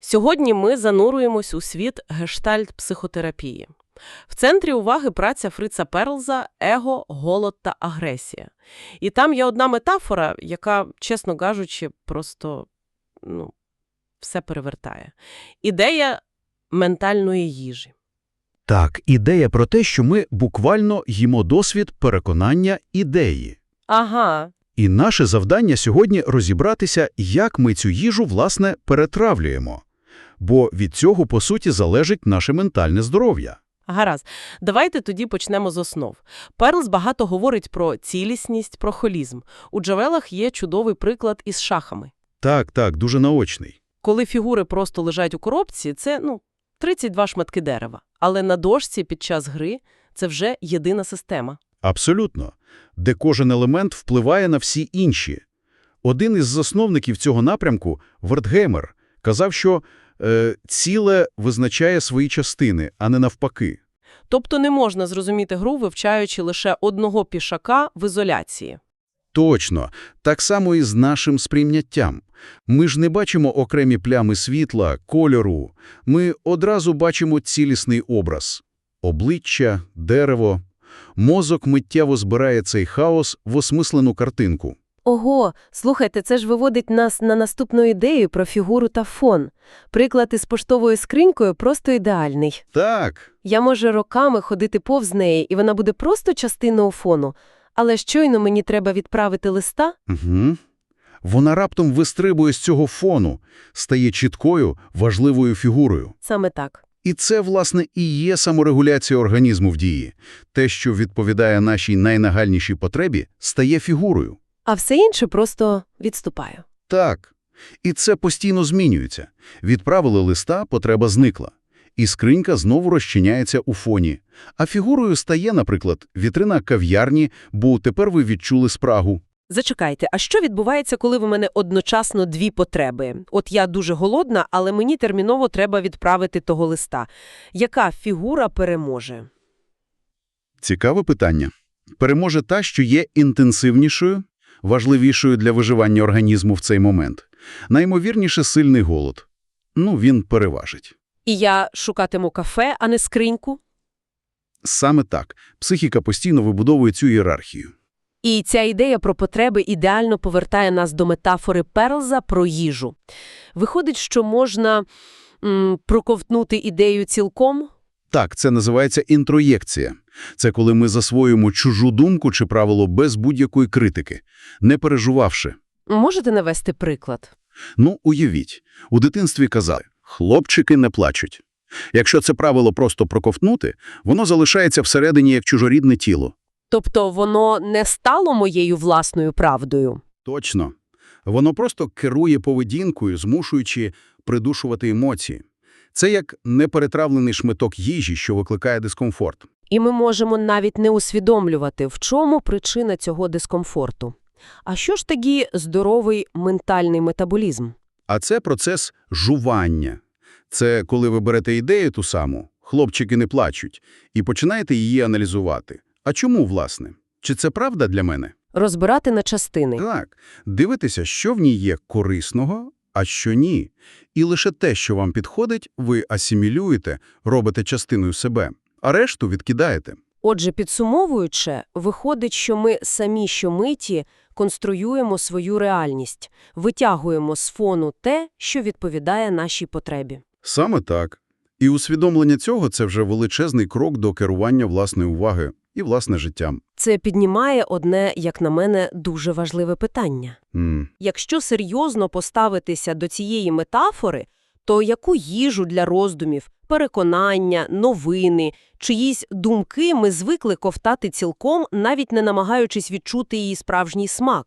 Сьогодні ми зануруємось у світ гештальт-психотерапії. В центрі уваги праця Фрица Перлза «Его, голод та агресія». І там є одна метафора, яка, чесно кажучи, просто ну, все перевертає. Ідея ментальної їжі. Так, ідея про те, що ми буквально їмо досвід переконання ідеї. Ага, І наше завдання сьогодні розібратися, як ми цю їжу, власне, перетравлюємо. Бо від цього, по суті, залежить наше ментальне здоров'я. гаразд. Давайте тоді почнемо з основ. Перлз багато говорить про цілісність, про холізм. У Джавелах є чудовий приклад із шахами. Так, так, дуже наочний. Коли фігури просто лежать у коробці, це, ну, 32 шматки дерева. Але на дошці під час гри це вже єдина система. Абсолютно. Де кожен елемент впливає на всі інші. Один із засновників цього напрямку, Вертгеймер, казав, що е, ціле визначає свої частини, а не навпаки. Тобто не можна зрозуміти гру, вивчаючи лише одного пішака в ізоляції. Точно. Так само і з нашим сприйняттям. Ми ж не бачимо окремі плями світла, кольору. Ми одразу бачимо цілісний образ. Обличчя, дерево. Мозок миттєво збирає цей хаос в осмислену картинку. Ого, слухайте, це ж виводить нас на наступну ідею про фігуру та фон. Приклад із поштовою скринькою просто ідеальний. Так. Я можу роками ходити повз неї, і вона буде просто частиною фону. Але щойно мені треба відправити листа, Угу. Вона раптом вистрибує з цього фону, стає чіткою, важливою фігурою. саме так. І це, власне, і є саморегуляція організму в дії. Те, що відповідає нашій найнагальнішій потребі, стає фігурою. А все інше просто відступаю. Так. І це постійно змінюється. Відправили листа, потреба зникла. І скринька знову розчиняється у фоні. А фігурою стає, наприклад, вітрина кав'ярні, бо тепер ви відчули спрагу. Зачекайте, а що відбувається, коли в мене одночасно дві потреби? От я дуже голодна, але мені терміново треба відправити того листа. Яка фігура переможе? Цікаве питання. Переможе та, що є інтенсивнішою, важливішою для виживання організму в цей момент. Наймовірніше сильний голод. Ну, він переважить. І я шукатиму кафе, а не скриньку? Саме так. Психіка постійно вибудовує цю ієрархію. І ця ідея про потреби ідеально повертає нас до метафори Перлза про їжу. Виходить, що можна м, проковтнути ідею цілком? Так, це називається інтроєкція. Це коли ми засвоюємо чужу думку чи правило без будь-якої критики, не пережувавши. Можете навести приклад? Ну, уявіть, у дитинстві казали «хлопчики не плачуть». Якщо це правило просто проковтнути, воно залишається всередині як чужорідне тіло. Тобто воно не стало моєю власною правдою? Точно. Воно просто керує поведінкою, змушуючи придушувати емоції. Це як неперетравлений шматок їжі, що викликає дискомфорт. І ми можемо навіть не усвідомлювати, в чому причина цього дискомфорту. А що ж тоді здоровий ментальний метаболізм? А це процес жування. Це коли ви берете ідею ту саму, хлопчики не плачуть, і починаєте її аналізувати. А чому, власне? Чи це правда для мене? Розбирати на частини. Так. Дивитися, що в ній є корисного, а що ні. І лише те, що вам підходить, ви асимілюєте, робите частиною себе, а решту відкидаєте. Отже, підсумовуючи, виходить, що ми самі щомиті конструюємо свою реальність, витягуємо з фону те, що відповідає нашій потребі. Саме так. І усвідомлення цього – це вже величезний крок до керування власної уваги і власне життям. Це піднімає одне, як на мене, дуже важливе питання. Mm. Якщо серйозно поставитися до цієї метафори, то яку їжу для роздумів, переконання, новини, чиїсь думки ми звикли ковтати цілком, навіть не намагаючись відчути її справжній смак?